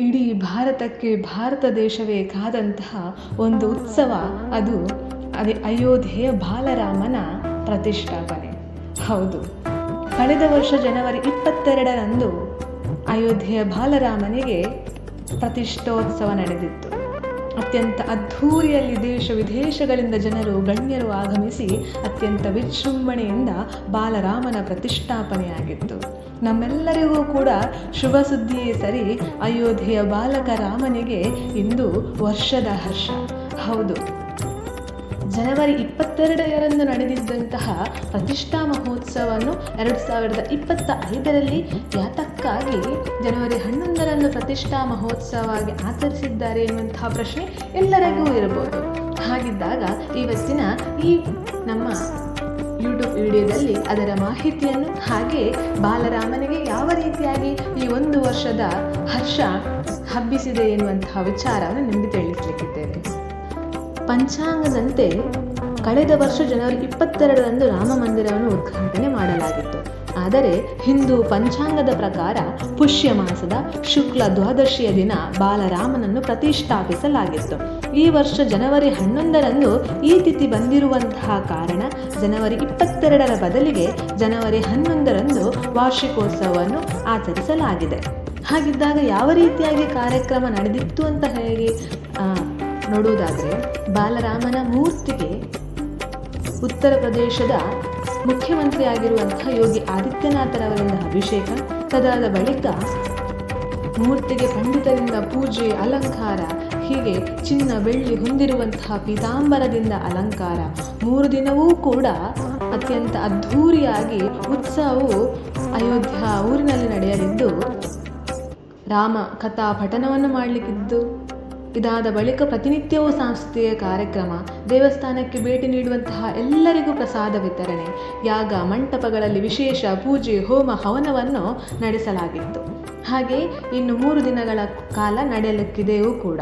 ಇಡೀ ಭಾರತಕ್ಕೆ, ಭಾರತ ದೇಶವೇ ಕಾದಂತಹ ಒಂದು ಉತ್ಸವ. ಅದು ಅದೇ ಅಯೋಧ್ಯೆಯ ಬಾಲರಾಮನ ಪ್ರತಿಷ್ಠಾಪನೆ. ಹೌದು. ಕಳೆದ ವರ್ಷ ಜನವರಿ ಇಪ್ಪತ್ತೆರಡರಂದು ಅಯೋಧ್ಯೆಯ ಬಾಲರಾಮನಿಗೆ ಪ್ರತಿಷ್ಠೋತ್ಸವ ನಡೆದಿತ್ತು. ಅತ್ಯಂತ ಅದ್ಧೂರಿಯಲ್ಲಿ ದೇಶ ವಿದೇಶಗಳಿಂದ ಜನರು, ಗಣ್ಯರು ಆಗಮಿಸಿ ಅತ್ಯಂತ ವಿಜೃಂಭಣೆಯಿಂದ ಬಾಲರಾಮನ ಪ್ರತಿಷ್ಠಾಪನೆಯಾಗಿತ್ತು. ನಮ್ಮೆಲ್ಲರಿಗೂ ಕೂಡ ಶುಭ ಸುದ್ದಿಯೇ ಸರಿ ಅಯೋಧ್ಯೆಯ ಬಾಲಕ ರಾಮನಿಗೆ ಇಂದು ವರ್ಷದ ಹರ್ಷ. ಹೌದು. ಜನವರಿ ಇಪ್ಪತ್ತೆರಡರಂದು ನಡೆದಿದ್ದಂತಹ ಪ್ರತಿಷ್ಠಾ ಮಹೋತ್ಸವವನ್ನು ಎರಡು ಸಾವಿರದ ಇಪ್ಪತ್ತ ಐದರಲ್ಲಿ ಯಾತಕ್ಕಾಗಿ ಜನವರಿ ಹನ್ನೊಂದರಂದು ಪ್ರತಿಷ್ಠಾ ಮಹೋತ್ಸವವಾಗಿ ಆಚರಿಸಿದ್ದಾರೆ ಎನ್ನುವಂತಹ ಪ್ರಶ್ನೆ ಎಲ್ಲರಿಗೂ ಇರಬಹುದು. ಹಾಗಿದ್ದಾಗ ಇವತ್ತಿನ ಈ ನಮ್ಮ ಯೂಟ್ಯೂಬ್ ವಿಡಿಯೋದಲ್ಲಿ ಅದರ ಮಾಹಿತಿಯನ್ನು ಹಾಗೆ ಬಾಲರಾಮನಿಗೆ ಯಾವ ರೀತಿಯಾಗಿ ಈ ಒಂದು ವರ್ಷದ ಹರ್ಷ ಹಬ್ಬಿಸಿದೆ ಎನ್ನುವಂತಹ ವಿಚಾರವನ್ನು ನಿಮಗೆ ತಿಳಿಸಲಿಕ್ಕಿದ್ದೇವೆ ಪಂಚಾಂಗದಂತೆ ಕಳೆದ ವರ್ಷ ಜನವರಿ ಇಪ್ಪತ್ತೆರಡರಂದು ರಾಮ ಮಂದಿರವನ್ನು ಉದ್ಘಾಟನೆ ಮಾಡಲಾಗಿತ್ತು. ಆದರೆ ಹಿಂದೂ ಪಂಚಾಂಗದ ಪ್ರಕಾರ ಪುಷ್ಯ ಮಾಸದ ಶುಕ್ಲ ದ್ವಾದಶಿಯ ದಿನ ಬಾಲರಾಮನನ್ನು ಪ್ರತಿಷ್ಠಾಪಿಸಲಾಗಿತ್ತು. ಈ ವರ್ಷ ಜನವರಿ ಹನ್ನೊಂದರಂದು ಈ ತಿಥಿ ಬಂದಿರುವಂತಹ ಕಾರಣ ಜನವರಿ ಇಪ್ಪತ್ತೆರಡರ ಬದಲಿಗೆ ಜನವರಿ ಹನ್ನೊಂದರಂದು ವಾರ್ಷಿಕೋತ್ಸವವನ್ನು ಆಚರಿಸಲಾಗಿದೆ. ಹಾಗಿದ್ದಾಗ ಯಾವ ರೀತಿಯಾಗಿ ಕಾರ್ಯಕ್ರಮ ನಡೆದಿತ್ತು ಅಂತ ಹೇಳಿ ನೋಡುವುದಾದರೆ ಬಾಲರಾಮನ ಮೂರ್ತಿಗೆ ಉತ್ತರ ಪ್ರದೇಶದ ಮುಖ್ಯಮಂತ್ರಿಯಾಗಿರುವಂತಹ ಯೋಗಿ ಆದಿತ್ಯನಾಥರವರಿಂದ ಅಭಿಷೇಕ, ತದಾದ ಬಳಿಕ ಮೂರ್ತಿಗೆ ಪಂಡಿತರಿಂದ ಪೂಜೆ, ಅಲಂಕಾರ, ಹೀಗೆ ಚಿನ್ನ, ಬೆಳ್ಳಿ ಹೊಂದಿರುವಂತಹ ಪೀತಾಂಬರದಿಂದ ಅಲಂಕಾರ. ಮೂರು ದಿನವೂ ಕೂಡ ಅತ್ಯಂತ ಅದ್ಧೂರಿಯಾಗಿ ಉತ್ಸವವು ಅಯೋಧ್ಯ ಊರಿನಲ್ಲಿ ನಡೆಯಲಿದ್ದು, ರಾಮ ಕಥಾ ಪಠನವನ್ನು ಮಾಡಲಿಕ್ಕಿದ್ದು. ಇದಾದ ಬಳಿಕ ಪ್ರತಿನಿತ್ಯವೂ ಸಾಂಸ್ಕೃತಿಕ ಕಾರ್ಯಕ್ರಮ, ದೇವಸ್ಥಾನಕ್ಕೆ ಭೇಟಿ ನೀಡುವಂತಹ ಎಲ್ಲರಿಗೂ ಪ್ರಸಾದ ವಿತರಣೆ, ಯಾಗ ಮಂಟಪಗಳಲ್ಲಿ ವಿಶೇಷ ಪೂಜೆ, ಹೋಮ, ಹವನವನ್ನು ನಡೆಸಲಾಗಿತ್ತು. ಹಾಗೆ ಇನ್ನು ಮೂರು ದಿನಗಳ ಕಾಲ ನಡೆಯಲಿಕ್ಕಿದೆಯೂ ಕೂಡ.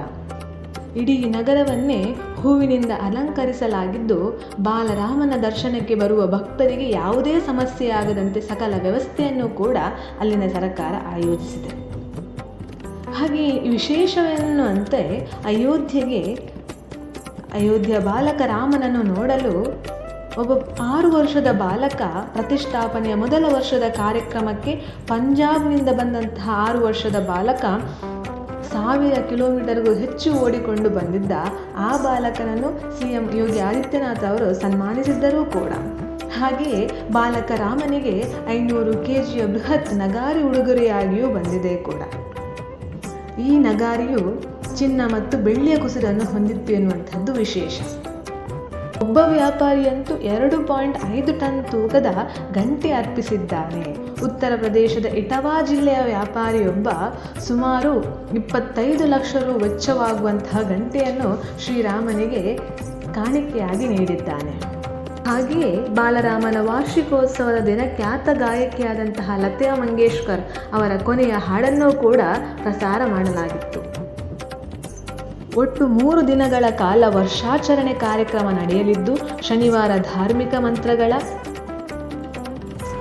ಇಡೀ ನಗರವನ್ನೇ ಹೂವಿನಿಂದ ಅಲಂಕರಿಸಲಾಗಿದ್ದು, ಬಾಲರಾಮನ ದರ್ಶನಕ್ಕೆ ಬರುವ ಭಕ್ತರಿಗೆ ಯಾವುದೇ ಸಮಸ್ಯೆಯಾಗದಂತೆ ಸಕಲ ವ್ಯವಸ್ಥೆಯನ್ನು ಕೂಡ ಅಲ್ಲಿನ ಸರ್ಕಾರ ಆಯೋಜಿಸಿದೆ. ಹಾಗೆ ವಿಶೇಷವೆನ್ನುವಂತೆ ಅಯೋಧ್ಯೆಗೆ, ಅಯೋಧ್ಯ ಬಾಲಕ ರಾಮನನ್ನು ನೋಡಲು ಒಬ್ಬ ಆರು ವರ್ಷದ ಬಾಲಕ ಪ್ರತಿಷ್ಠಾಪನೆಯ ಮೊದಲ ವರ್ಷದ ಕಾರ್ಯಕ್ರಮಕ್ಕೆ ಪಂಜಾಬ್ನಿಂದ ಬಂದಂತಹ ಆರು ವರ್ಷದ ಬಾಲಕ ಸಾವಿರ ಕಿಲೋಮೀಟರ್ಗೂ ಹೆಚ್ಚು ಓಡಿಕೊಂಡು ಬಂದಿದ್ದ ಆ ಬಾಲಕನನ್ನು ಸಿ ಎಂ ಯೋಗಿ ಆದಿತ್ಯನಾಥ್ ಅವರು ಸನ್ಮಾನಿಸಿದ್ದರೂ ಕೂಡ. ಹಾಗೆಯೇ ಬಾಲಕ ರಾಮನಿಗೆ ಐನೂರು ಕೆ ಜಿಯ ಬೃಹತ್ ನಗಾರಿ ಉಡುಗೊರೆಯಾಗಿಯೂ ಬಂದಿದೆ ಕೂಡ. ಈ ನಗಾರಿಯು ಚಿನ್ನ ಮತ್ತು ಬೆಳ್ಳಿಯ ಕುಸಿರನ್ನು ಹೊಂದಿತ್ತು ಎನ್ನುವಂಥದ್ದು ವಿಶೇಷ. ಒಬ್ಬ ವ್ಯಾಪಾರಿಯಂತೂ ಎರಡು ಪಾಯಿಂಟ್ ಐದು ಟನ್ ತೂಕದ ಗಂಟೆ ಅರ್ಪಿಸಿದ್ದಾನೆ. ಉತ್ತರ ಪ್ರದೇಶದ ಇಟವಾ ಜಿಲ್ಲೆಯ ವ್ಯಾಪಾರಿಯೊಬ್ಬ ಸುಮಾರು ಇಪ್ಪತ್ತೈದು ಲಕ್ಷ ರು ವೆಚ್ಚವಾಗುವಂತಹ ಗಂಟೆಯನ್ನು ಶ್ರೀರಾಮನಿಗೆ ಕಾಣಿಕೆಯಾಗಿ ನೀಡಿದ್ದಾನೆ. ಹಾಗೆಯೇ ಬಾಲರಾಮನ ವಾರ್ಷಿಕೋತ್ಸವದ ದಿನ ಖ್ಯಾತ ಗಾಯಕಿಯಾದಂತಹ ಲತಾ ಮಂಗೇಶ್ಕರ್ ಅವರ ಕೊನೆಯ ಹಾಡನ್ನು ಕೂಡ ಪ್ರಸಾರ ಮಾಡಲಾಗಿತ್ತು. ಒಟ್ಟು ಮೂರು ದಿನಗಳ ಕಾಲ ವರ್ಷಾಚರಣೆ ಕಾರ್ಯಕ್ರಮ ನಡೆಯಲಿದ್ದು, ಶನಿವಾರ ಧಾರ್ಮಿಕ ಮಂತ್ರಗಳ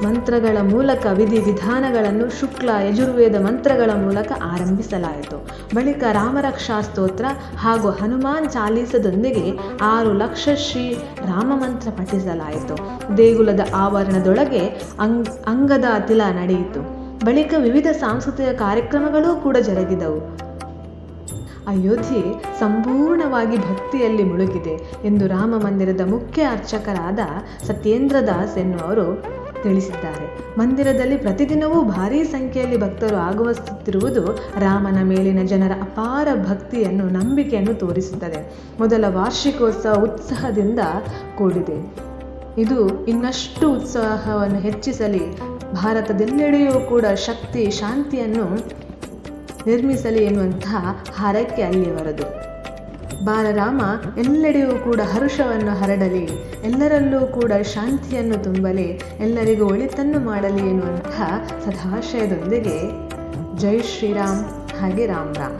ಮಂತ್ರಗಳ ಮೂಲಕ, ವಿಧಿ ವಿಧಾನಗಳನ್ನು ಶುಕ್ಲ, ಯಜುರ್ವೇದ ಮಂತ್ರಗಳ ಮೂಲಕ ಆರಂಭಿಸಲಾಯಿತು. ಬಳಿಕ ರಾಮರಕ್ಷಾ ಸ್ತೋತ್ರ ಹಾಗೂ ಹನುಮಾನ್ ಚಾಲೀಸದೊಂದಿಗೆ ಆರು ಲಕ್ಷ ಶ್ರೀ ರಾಮಮಂತ್ರ ಪಠಿಸಲಾಯಿತು. ದೇಗುಲದ ಆವರಣದೊಳಗೆ ಅಂಗ್, ಅಂಗದ ತಿಲ ನಡೆಯಿತು. ಬಳಿಕ ವಿವಿಧ ಸಾಂಸ್ಕೃತಿಕ ಕಾರ್ಯಕ್ರಮಗಳೂ ಕೂಡ ಜರುಗಿದವು. ಅಯೋಧ್ಯೆ ಸಂಪೂರ್ಣವಾಗಿ ಭಕ್ತಿಯಲ್ಲಿ ಮುಳುಗಿದೆ ಎಂದು ರಾಮ ಮಂದಿರದ ಮುಖ್ಯ ಅರ್ಚಕರಾದ ಸತ್ಯೇಂದ್ರ ದಾಸ್ ಎನ್ನುವರು ತಿಳಿಸಿದ್ದಾರೆ. ಮಂದಿರದಲ್ಲಿ ಪ್ರತಿದಿನವೂ ಭಾರೀ ಸಂಖ್ಯೆಯಲ್ಲಿ ಭಕ್ತರು ಆಗಮಿಸುತ್ತಿರುವುದು ರಾಮನ ಮೇಲಿನ ಜನರ ಅಪಾರ ಭಕ್ತಿಯನ್ನು, ನಂಬಿಕೆಯನ್ನು ತೋರಿಸುತ್ತದೆ. ಮೊದಲ ವಾರ್ಷಿಕೋತ್ಸವ ಉತ್ಸಾಹದಿಂದ ಕೂಡಿದೆ. ಇದು ಇನ್ನಷ್ಟು ಉತ್ಸಾಹವನ್ನು ಹೆಚ್ಚಿಸಲಿ, ಭಾರತದೆಲ್ಲೆಡೆಯೂ ಕೂಡ ಶಕ್ತಿ, ಶಾಂತಿಯನ್ನು ನಿರ್ಮಿಸಲಿ ಎನ್ನುವಂತಹ ಹಾರೈಕೆ ಅಲ್ಲಿಯವರದು. ಬಾಲರಾಮ ಎಲ್ಲೆಡೆಯೂ ಕೂಡ ಹರುಷವನ್ನು ಹರಡಲಿ, ಎಲ್ಲರಲ್ಲೂ ಕೂಡ ಶಾಂತಿಯನ್ನು ತುಂಬಲಿ, ಎಲ್ಲರಿಗೂ ಒಳಿತನ್ನು ಮಾಡಲಿ ಎನ್ನುವಂತಹ ಸದಾಶಯದೊಂದಿಗೆ ಜೈ ಶ್ರೀರಾಮ್, ಹಾಗೆ ರಾಮ್ ರಾಮ್.